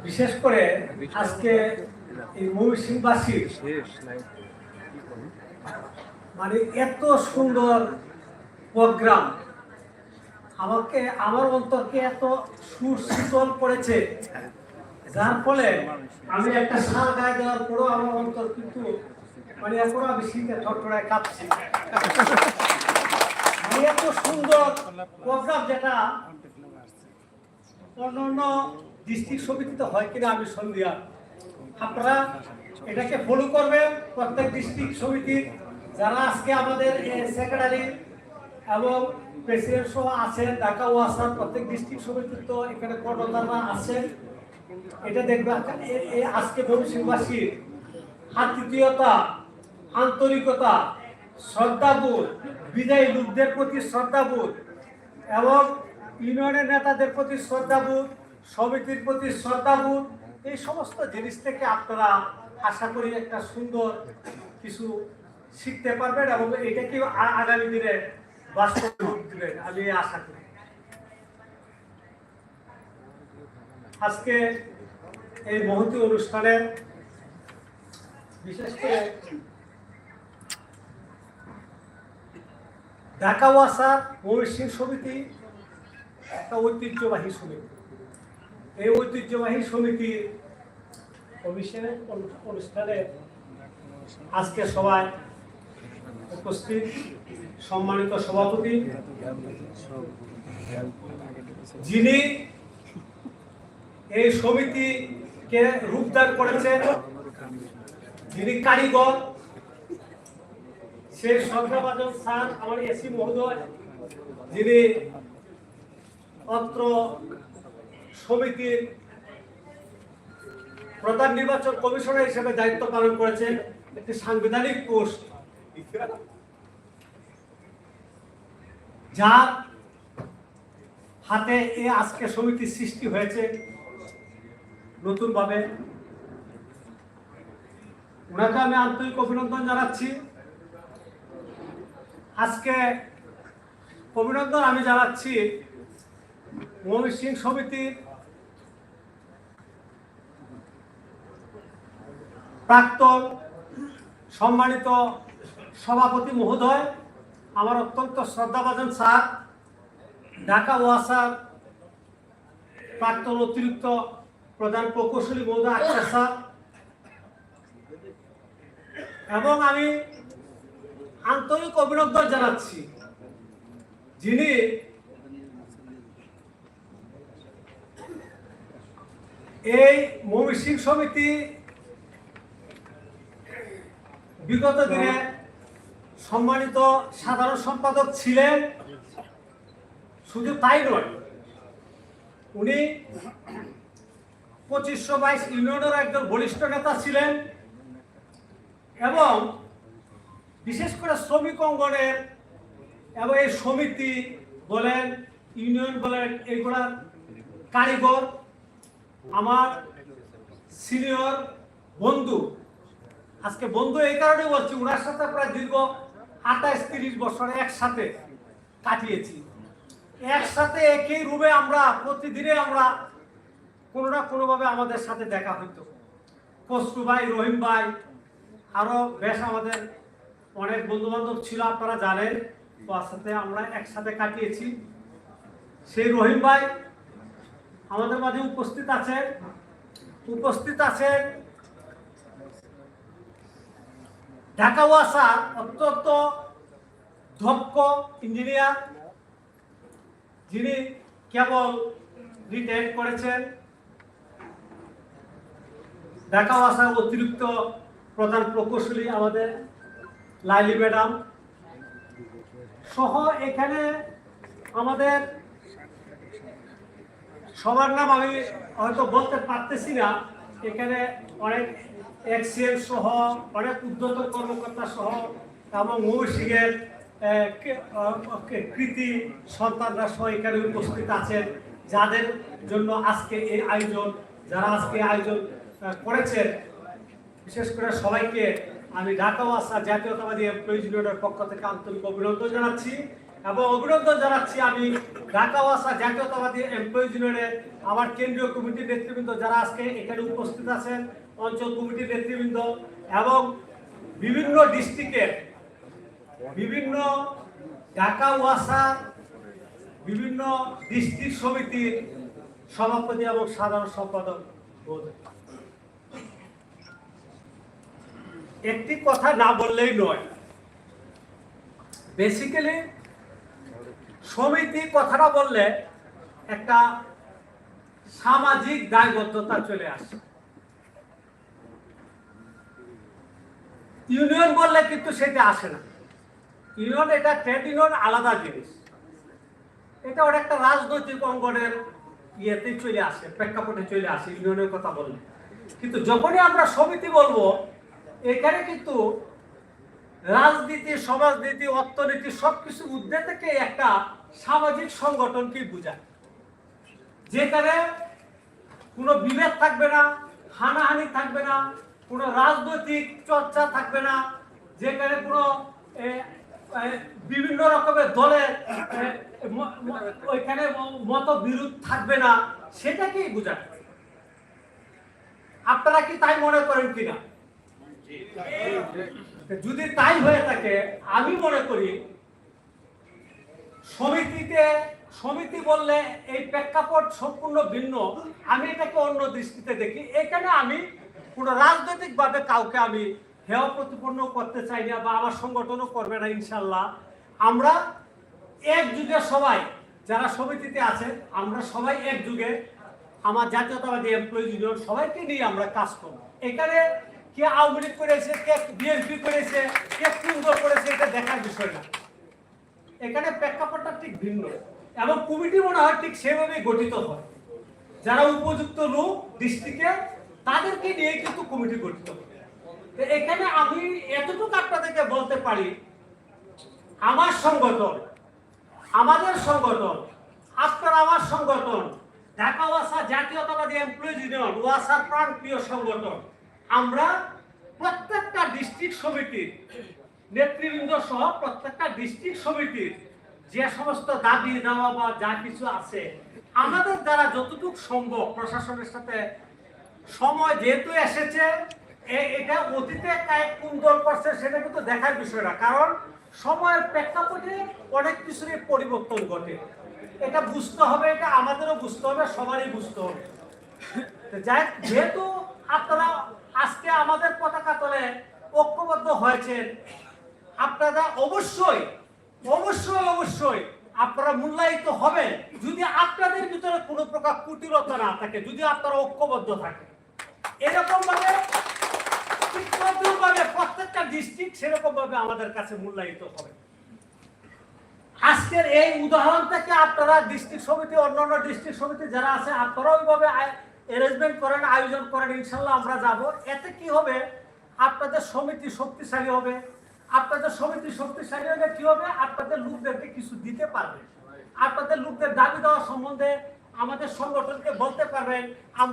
বিশেষ করে আজকে এই ময়ূরসিংহবাসীর মানে এত সুন্দর প্রোগ্রাম। আমাকে, আমার অন্তরকে এত সুশীতল করেছে। যার ফলে আমি একটা সাল গায়ে দেওয়ার পরেও আমার অন্তর কিন্তু মানে এখনও আমি শীতে ঠট্টড়ায় কাঁপছি। মানে এত সুন্দর প্রোগ্রাম যেটা অন্য অন্য ডিস্ট্রিক্ট সমিতিতে হয় কিনা আমি সন্ধ্যা আপনারা এটাকে ফলো করবেন, প্রত্যেক ডিস্ট্রিক্ট সমিতির। যারা আজকে আমাদের সেক্রেটারি এবং প্রেসিডেন্ট সহ আছেন ঢাকা ওয়াসার প্রত্যেক ডিস্ট্রিক্ট সমিতির তো এখানে কর্ণধাররা আছেন। এটা দেখবেন আজকে ভবিষ্যৎবাসীর আতিথীয়তা, আন্তরিকতা, শ্রদ্ধাবোধ বিদায়ী লোকদের প্রতি শ্রদ্ধাবোধ এবং ইউনিয়নের নেতাদের প্রতি শ্রদ্ধাবোধ সমিতির প্রতি শ্রদ্ধাবোধ, এই সমস্ত জিনিস থেকে আপনারা আশা করি একটা সুন্দর কিছু শিখতে পারবেন এবং এটাকে আগামী দিনে বাস্তব আমি আশা করি। আজকে এই মহতি অনুষ্ঠানে বিশেষ করে ঢাকা ওয়াসার ময়ূরসিং সমিতি, একটা ঐতিহ্যবাহী সমিতি। এই ঐতিহ্যবাহী সমিতির অভিষেক অনুষ্ঠানে আজকে সবাই উপস্থিত সম্মানিত সভাপতি, যিনি এই সমিতিকে রূপদান করেছেন, যিনি কারিগর, সেই সন্ধ্যাবাদন স্যার আমার এসি মহোদয়, যিনি অত্র সমিতির প্রধান নির্বাচন কমিশনার হিসেবে দায়িত্ব পালন করেছেন একটি সাংবিধানিক পোস্ট। যার হাতে এ আজকে সমিতির সৃষ্টি হয়েছে নতুনভাবে। ওনাকে আমি আন্তরিক অভিনন্দন জানাচ্ছি। আজকে অভিনন্দন আমি জানাচ্ছি ময়ূর সিং সমিতির প্রাক্তন সম্মানিত সভাপতি মহোদয়, আমার অত্যন্ত শ্রদ্ধাভাজন স্যার, ঢাকা ওয়াসার প্রাক্তন অতিরিক্ত প্রধান প্রকৌশলী মহোদয় আক্তার স্যার, এবং আমি আন্তরিক অভিনন্দন জানাচ্ছি যিনি এই ময়ূরসিং সমিতি বিগত দিনে সম্মানিত সাধারণ সম্পাদক ছিলেন শুধু তাই নয় উনি পঁচিশশো বাইশ ইউনিয়নের একজন বলিষ্ঠ নেতা ছিলেন এবং বিশেষ করে শ্রমিক অঙ্গনের এবং এই সমিতি বলেন, ইউনিয়ন বলেন এইগুলার কারিগর। আমার সিনিয়র বন্ধু আজকে বন্ধু এই কারণে বলছি ওনার সাথে প্রায় দীর্ঘ আঠাশ তিরিশ বছর একসাথে কাটিয়েছি। একসাথে একই রুমে আমরা, প্রতিদিনে আমরা কোনো না কোনোভাবে আমাদের সাথে দেখা হইতো। কষ্টু ভাই, রহিম ভাই, আরও বেশ আমাদের অনেক বন্ধু বান্ধব ছিল, আপনারা জানেন। তার সাথে আমরা একসাথে কাটিয়েছি। সেই রহিম ভাই আমাদের মাঝে উপস্থিত আছেন। উপস্থিত আছেন ঢাকা ওয়াসা অত্যন্ত দক্ষ ইঞ্জিনিয়ার। যিনি কেবল রিটায়ার করেছেন। ঢাকা ওয়াসার অতিরিক্ত প্রধান প্রকৌশলী আমাদের লাইলি ম্যাডাম। সহ এখানে আমাদের সবার নাম আমি হয়তো বলতে পারতেছি না। এখানে অনেক এক্সিএল সহ, অনেক উদ্যত কর্মকর্তা সহ, এবং মৌসিকের কৃতি সন্তানরা সহ এখানে উপস্থিত আছেন, যাদের জন্য আজকে এই আয়োজন, যারা আজকে আয়োজন করেছেন। বিশেষ করে সবাইকে আমি ঢাকা ওয়াসা জাতীয়তাবাদী এমপ্লয়িজ ইউনিয়নের পক্ষ থেকে আন্তরিক অভিনন্দন জানাচ্ছি। এবং অভিনন্দন জানাচ্ছি আমি ঢাকা ওয়াসা জাতীয়তাবাদী এমপ্লয়িজ ইউনিয়নের আমার কেন্দ্রীয় কমিটির নেতৃবৃন্দ যারা আজকে এখানে উপস্থিত আছেন, অঞ্চল কমিটির নেতৃবৃন্দ এবং বিভিন্ন ডিস্ট্রিক্টের বিভিন্ন ঢাকা ওয়াসা, বিভিন্ন ডিস্ট্রিক্ট সমিতির সভাপতি এবং সাধারণ সম্পাদক। একটি কথা না বললেই নয় বেসিক্যালি সমিতি কথাটা বললে একটা সামাজিক দায়বদ্ধতা চলে আসে। ইউনিয়ন বললে কিন্তু সেটা আসে না। ইউনিয়ন এটা ট্রেড ইউনিয়ন আলাদা জিনিস। এটা একটা রাজনৈতিক অঙ্গনের ইয়েতে চলে আসে, প্রেক্ষাপটে চলে আসে, ইউনিয়নের কথা বললে। কিন্তু যখনই আমরা সমিতি বলব, এখানে কিন্তু রাজনীতি, সমাজনীতি, অর্থনীতি, সবকিছু ঊর্ধ্বে থেকে একটা সামাজিক সংগঠনকে বোঝায়। যেখানে কোনো বিভেদ থাকবে না, হানাহানি থাকবে না, কোনো রাজনৈতিক চর্চা থাকবে না, যেখানে কোনো বিভিন্ন রকমের দলের ওইখানে মতবিরোধ থাকবে না, সেটাকেই বোঝায়। আপনারা কি তাই মনে করেন কিনা? যদি তাই হয়ে থাকে, আমি মনে করি সমিতিতে, সমিতি বললে এই প্রেক্ষাপট সম্পূর্ণ ভিন্ন। আমি এটাকে অন্য দৃষ্টিতে দেখি। এখানে আমি কোনো রাজনৈতিক ভাবে কাউকে আমি হেয় প্রতিপন্ন করতে চাই না বা আমার সংগঠনও করবে না, ইনশাল্লাহ। আমরা এক যুগে সবাই যারা সমিতিতে আছে, আমরা সবাই এক যুগে আমার জাতীয়তাবাদী এমপ্লয়ি ইউনিয়ন সবাইকে নিয়ে আমরা কাজ করব। এখানে কে আওয়ামী লীগ করেছে, কে বিএনপি করেছে, কে কেন্দ্র করেছে, এটা দেখার বিষয় না। এখানে প্রেক্ষাপটটা ঠিক ভিন্ন। এবং কমিটি মনে হয় ঠিক সেভাবেই গঠিত হয়। যারা উপযুক্ত লোক ডিস্ট্রিক্টে তাদেরকে নিয়ে কিন্তু কমিটি গঠিত তো এখানে আমি এতটুকু আপনাদেরকে বলতে পারি, আমার সংগঠন, আমাদের সংগঠন আপনার আমার সংগঠন, ঢাকা ওয়াসা জাতীয়তাবাদী এমপ্লয়িজ ইউনিয়ন ওয়াসার প্রাণ প্রিয় সংগঠন আমরা প্রত্যেকটা ডিস্ট্রিক্ট সমিতির নেতৃবৃন্দ সহ প্রত্যেকটা ডিস্ট্রিক্ট সমিতির যে সমস্ত দাবি, দেওয়া বা যা কিছু আছে, আমাদের দ্বারা যতটুকু সম্ভব প্রশাসনের সাথে সময় যেহেতু এসেছে এটা অতীতে কোন দল করছে সেটা কিন্তু দেখার বিষয় না। কারণ সময়ের প্রেক্ষাপটে অনেক কিছুরই পরিবর্তন ঘটে। এটা বুঝতে হবে, এটা আমাদেরও বুঝতে হবে, সবারই বুঝতে হবে। যাই যেহেতু আপনারা আজকে আমাদের পতাকা তলে ঐক্যবদ্ধ হয়েছেন। আপনারা অবশ্যই অবশ্যই অবশ্যই আপনারা মূল্যায়িত হবেন। যদি আপনাদের ভিতরে কোনো প্রকার কুটিলতা না থাকে, যদি আপনারা ঐক্যবদ্ধ থাকে এরকম ভাবে ভাবে প্রত্যেকটা ডিস্ট্রিক্ট সেরকম ভাবে আমাদের কাছে মূল্যায়িত হবে। আজকের এই উদাহরণ থেকে আপনারা ডিস্ট্রিক্ট সমিতি, অন্যান্য ডিস্ট্রিক্ট সমিতি যারা আছে, আপনারা ওইভাবে অ্যারেঞ্জমেন্ট করেন আয়োজন করেন ইনশাল্লাহ আমরা যাব। এতে কি হবে? আপনাদের সমিতি শক্তিশালী হবে। আপনাদের সমিতি শক্তিশালী হলে কি হবে? আপনাদের লোকদেরকে কিছু দিতে পারবে। আপনাদের লোকদের দাবি দেওয়া সম্বন্ধে আমাদের সংগঠনকে বলতে পারবেন। আমরা